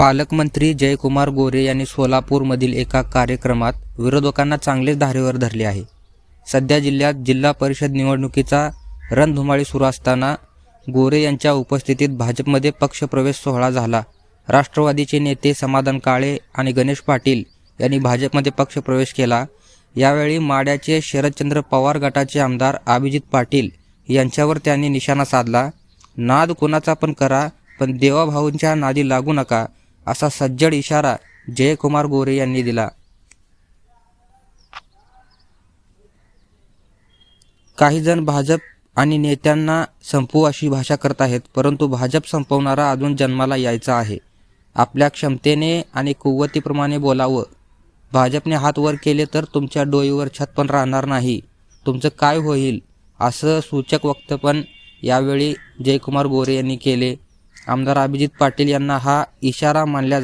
पालकमंत्री जयकुमार गोरे यांनी सोलापूरमधील एका कार्यक्रमात विरोधकांना चांगलेच धारेवर धरले आहे. सध्या जिल्ह्यात जिल्हा परिषद निवडणुकीचा रणधुमाळी सुरू असताना गोरे यांच्या उपस्थितीत भाजपमध्ये पक्षप्रवेश सोहळा झाला. राष्ट्रवादीचे नेते समाधान काळे आणि गणेश पाटील यांनी भाजपमध्ये पक्षप्रवेश केला. यावेळी माड्याचे शरदचंद्र पवार गटाचे आमदार अभिजित पाटील यांच्यावर त्यांनी निशाणा साधला. नाद कोणाचा पण करा पण देवाभाऊंच्या नादी लागू नका. असा सज्जड इशारा जयकुमार गोरे यांनी दिला. काही जण भाजप आणि नेत्यांना संपवू अशी भाषा करत आहेत परंतु भाजप संपवणारा अजून जन्माला यायचा आहे. आपल्या क्षमतेने आणि कुवतीप्रमाणे बोलावं. भाजपने हात वर केले तर तुमच्या डोईवर छत पण राहणार नाही. तुमचं काय होईल? असं सूचक वक्तपण यावेळी जयकुमार गोरे यांनी केले. आमदार अभिजित पाटील यांना हा इशारा मानल्या